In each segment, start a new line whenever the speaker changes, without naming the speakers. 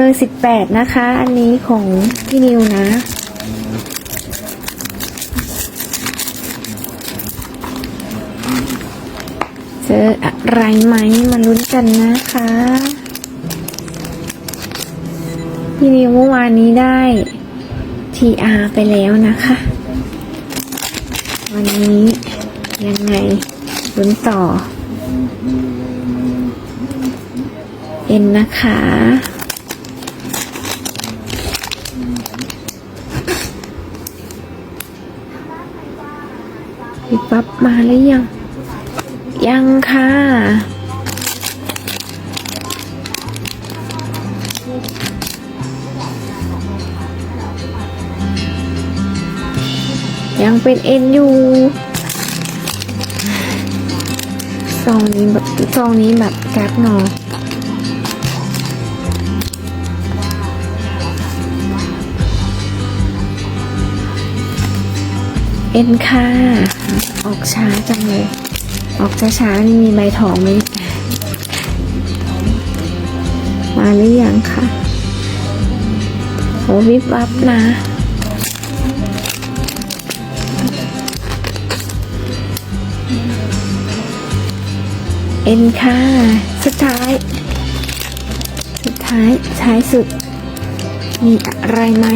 เบอร์สิบแปดนะคะ อันนี้ของพี่นิวนะ เจออะไรไหมมาลุ้นกันนะคะ พี่นิวเมื่อวานนี้ได้ TR ไปแล้วนะคะ วันนี้ยังไงลุ้นต่อ เอ็นนะคะ พี่ปั๊บมาหรือยัง ยังค่ะ ยังเป็นเอ็นอยู่ซองนี้แบบซองนี้แบบแก๊ปเนอ อ็นค่ะ ออกช้าจังเลย ออกจะช้านี่มีใบทองไหมมาหรือยังคะโหวิบวับนะเอ็นค่ะ สุดท้าย สุดท้ายท้ายสุด มีอะไรไหม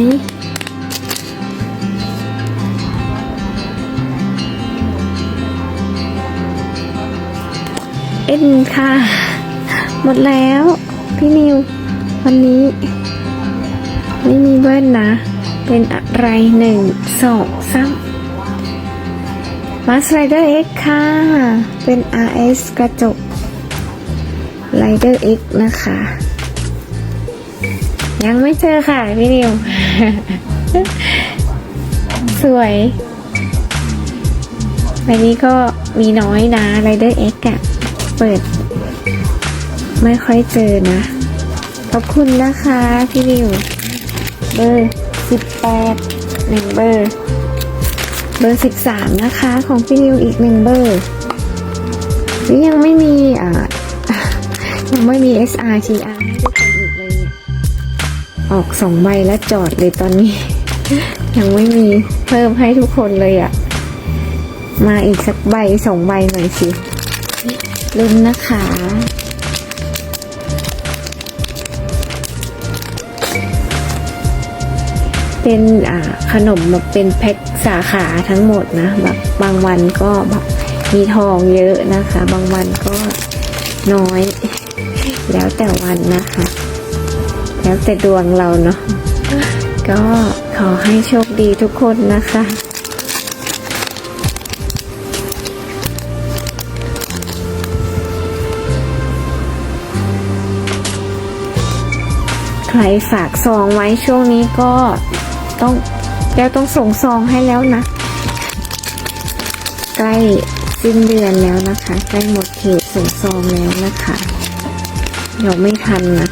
เอ็นค่ะ หมดแล้ว พี่นิว วันนี้ ไม่มีเบิ้ลนะ เป็นอะไรหนึ่งสองสามมาสไลเดอร์ X ค่ะ เป็น RS กระจกไ i เดอร์ X นะคะ ยังไม่เจอค่ะ พี่นิว สวยวันนี้ก็มีน้อยนะ Rider X อะ เปิด ไม่ค่อยเจอนะ ขอบคุณนะคะพี่นิว เบอร์สิบแปดหนึ่งเบอร์ เบอร์สิบสามนะคะของพี่นิวอีกหนึ่งเบอร์หรือยังไม่มีอ่ายังไม่มี SR TR ให้ทุกคนอีกเลยเนี่ยออกสองใบแล้วจอดเลยตอนนี้ ยังไม่มีเพิ่มให้ทุกคนเลยอะ่ะ มาอีกสักใบสองใบหน่อยสิ ลุ้นนะคะ เป็นอ่าขนมแบบเป็นแพ็คสาขาทั้งหมดนะแบบบางวันก็แบบมีทองเยอะนะคะ บางวันก็น้อย แล้วแต่วันนะคะ แล้วแต่ดวงเราเนาะก็ขอให้โชคดีทุกคนนะคะ ครฝากซองไว้ช่วงนี้ก็ต้องแล้วต้องส่งซองให้แล้วนะ ใกล้สิ้นเดือนแล้วนะคะ ใกล้หมดเขตส่งซองแล้วนะคะเดี๋ยวไม่ทันนะ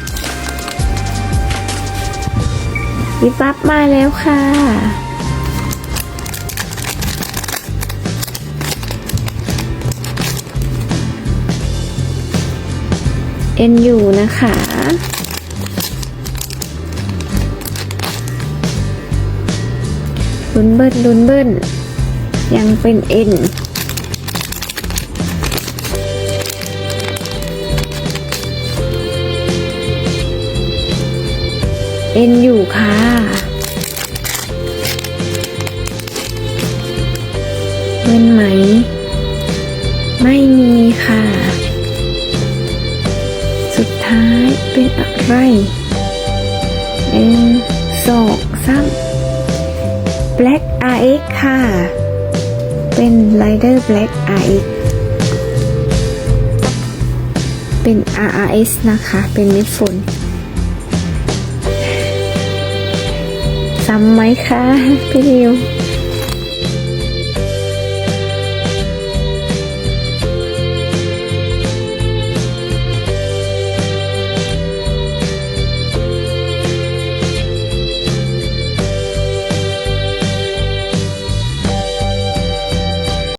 พี่ปั๊บมาแล้วค่ะ เอ็นอยู่นะคะ ลุนเบิ้ลลุนเบิ้ลยังเป็นเอ็นเอ็นอยู่ค่ะเบิ้ลไหม ไม่มีค่ะ สุดท้ายเป็นอะไรเอ็นสองสาม Black RX ค่ะ เป็น Rider Black RX เป็น RRS นะคะ เป็นเม็ดฝนซ้ำไหมคะ พี่ดิว